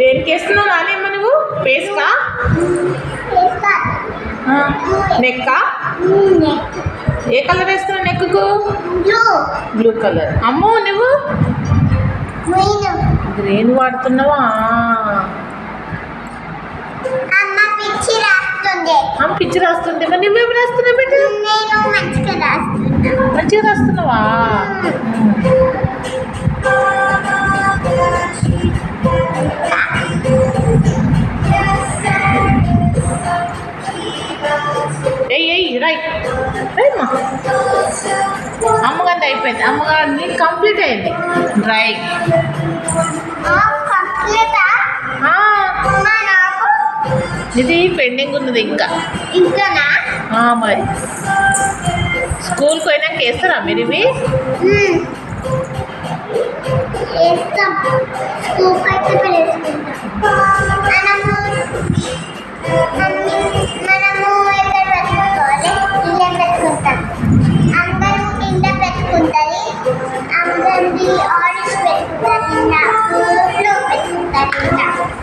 దేనికి వేస్తున్నావు నానేమ్మ నువ్వు? పేస్కా? నెక్కా? ఏ కలర్ వేస్తున్నావు నెక్కు బ్లూ. Blue colour. అమ్మో నువ్వు? గ్రీన్. వాడుతున్నావా? పిచ్చి రాస్తుంది. అమ్మ పిచ్చి రాస్తుంది మరి నువ్వేం రాస్తున్నావు బిడ్డ? ఏయ్ ఏయ్ రైట్ రైట్ అమ్మగారిది అయిపోయింది. అమ్మగారిది కంప్లీట్ అయింది. డ్రై. ఇది పెండింగ్ ఉన్నది ఇంకా. ఇంకానా ఆ, మరి. స్కూల్కి పోయినాక వేస్తారా మీరు ఇవి? Yeah.